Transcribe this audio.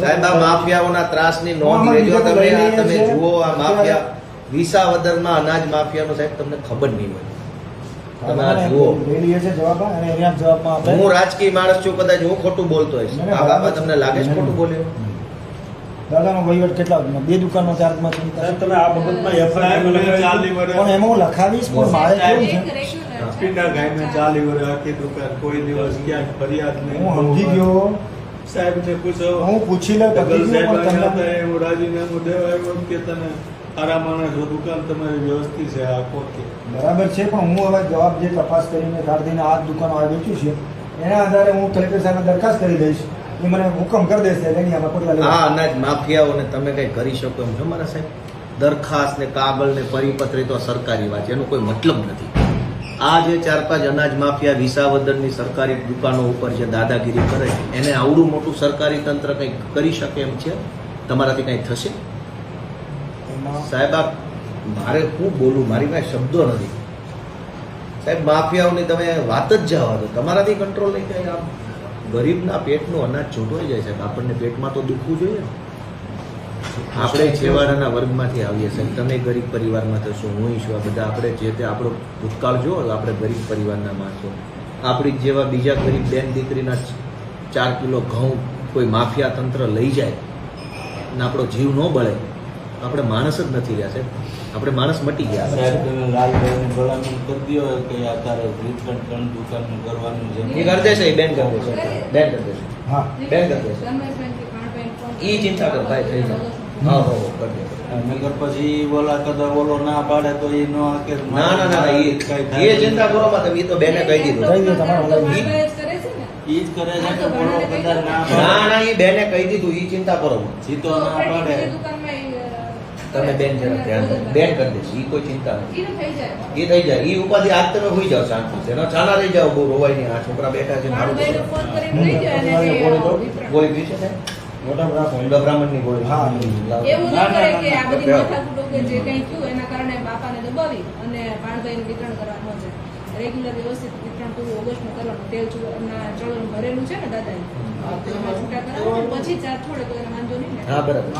સાહેબ આ માફિયાઓના ત્રાસની નોંધ લેજો. તમે આ તમે જુઓ આ માફિયા. વિસાવદરમાં અનાજ માફિયાનો સાહેબ તમને ખબર નહીં હોય. તમે આ જુઓ. લઈ લઈએ છે જવાબ અને એના જવાબમાં આપણે હું રાજકીય માણસ છું કદાચ હું ખોટું બોલતો હોઈશ. આ બાબા તમને લાગે છે. ખોટું બોલ્યો દાદાનો વહીવટ કેટલા બે દુકાનનો ચાર્જમાં તમે આ બાબતમાં પણ એમાં લખાવીશ પણ મારે કેવું છે? પીંડા ખાઈને ચાલી વર્ષ આખી દુકાન કોઈ દિવસ ક્યાંક ફરિયાદ નહીં. હું સમજી ગયો. સાહેબ ને પૂછો હું પૂછી લઉં ડબલ સાહેબ એવું રાજીનામું દેવા આવ્યો કે તને સારા માણસ દુકાન તમારી વ્યવસ્થિત છે આ ખોટી બરાબર છે પણ હું હવે જવાબ જે તપાસ કરીને કાઢીને આ જ દુકાનો આ વેચ્યું છે. એના આધારે હું કલેક્ટર સાહેબને દરખાસ્ત કરી દઈશ. એ મને હુકમ કરી દેશે એટલે એની આમાં પગલાં આ અનાજ માફિયાઓને તમે કઈ કરી શકો એમ છો મારા સાહેબ? દરખાસ્ત ને કાગળ ને પરિપત્ર તો સરકારી વાત છે એનો કોઈ મતલબ નથી. આ જે ચાર પાંચ અનાજ માફિયા વિસાવદરની સરકારી દુકાનો ઉપર જે દાદાગીરી કરે છે એને આવડું મોટું સરકારી તંત્ર કંઈક કરી શકે એમ છે? તમારાથી કંઈ થશે? સાહેબ આ મારે શું બોલું મારી પાસે શબ્દો નથી. સાહેબ માફિયાઓની તમે વાત જ જવા દો. તમારાથી કંટ્રોલ નહીં થાય. આમ ગરીબના પેટનું અનાજ છૂટવાઈ જાય સાહેબ. આપણને પેટમાં તો દુખવું જોઈએ. આપણે છેવાડાના વર્ગમાંથી આવીએ સાહેબ તમે ગરીબ પરિવારમાં થશો હું છું. આ બધા આપણે જે તે આપણો ભૂતકાળ જુઓ આપણે ગરીબ પરિવારના માણસો. આપણી જેવા બીજા ગરીબ બેન દીકરીના ચાર કિલો ઘઉં કોઈ માફિયા તંત્ર લઈ જાય ને આપણો જીવ ન બળે આપણે માણસ જ નથી રહ્યા સાહેબ. આપણે માણસ મટી ગયા સાહેબ તમે લાલભાઈને ભલામણ કરી દો કે આ તારે વિતરણ ત્રણ દુકાનનું કરવાનું છે? એ કરી દેશે બેન કરી દેશે. બેન કરી દેશે. હા. બેન કરી દેશે. ઈ ચિંતા કર ભાઈ થઈ જાય. હા હો હો, નગર પછી ઓલા કદાચ ઓલો ના પાડે તો એ નો આકે ના ના ના ના, એ એ ચિંતા કરો માં તમે તો બેને કહી દીધું. કહી દો તમારે ઈ- ઈ જ કરે છે કે ઓલો કદાચ ના ના ના એ બેને કહી દીધું એ ચિંતા કરો માં. ના પાડે. તમે બેન જરા ધ્યાન બેન કરી દેશે એ કોઈ ચિંતા નથી. એ થઈ જાય. એ ઉપાધિ આજ તમે હોઈ જાવ શાંતિ છે એનો છાના રહી જાવ બહુ રોવાય નહીં આ છોકરા બેઠા છે મારું કોઈ પી છે? સાહેબ? મોટા બ્રાહ્મણની ગોળી. હા. એવું ન ના, ના, કરે કે આ બધી માથાકૂટો કે જે કંઈ થયું એના કારણે બાપાને દબાવી અને ભાણભાઈને વિતરણ કરવા ન જાય. રેગ્યુલર વ્યવસ્થિત વિતરણ પૂરું ઓગસ્ટમાં કરવાનું. તેલ ચૂના ચલણ ભરેલું છે ને દાદાએ. તેમાં છૂટા કરાવો પછી ચાર થોડે તો એને વાંધો નહીં ને. હા બરાબર.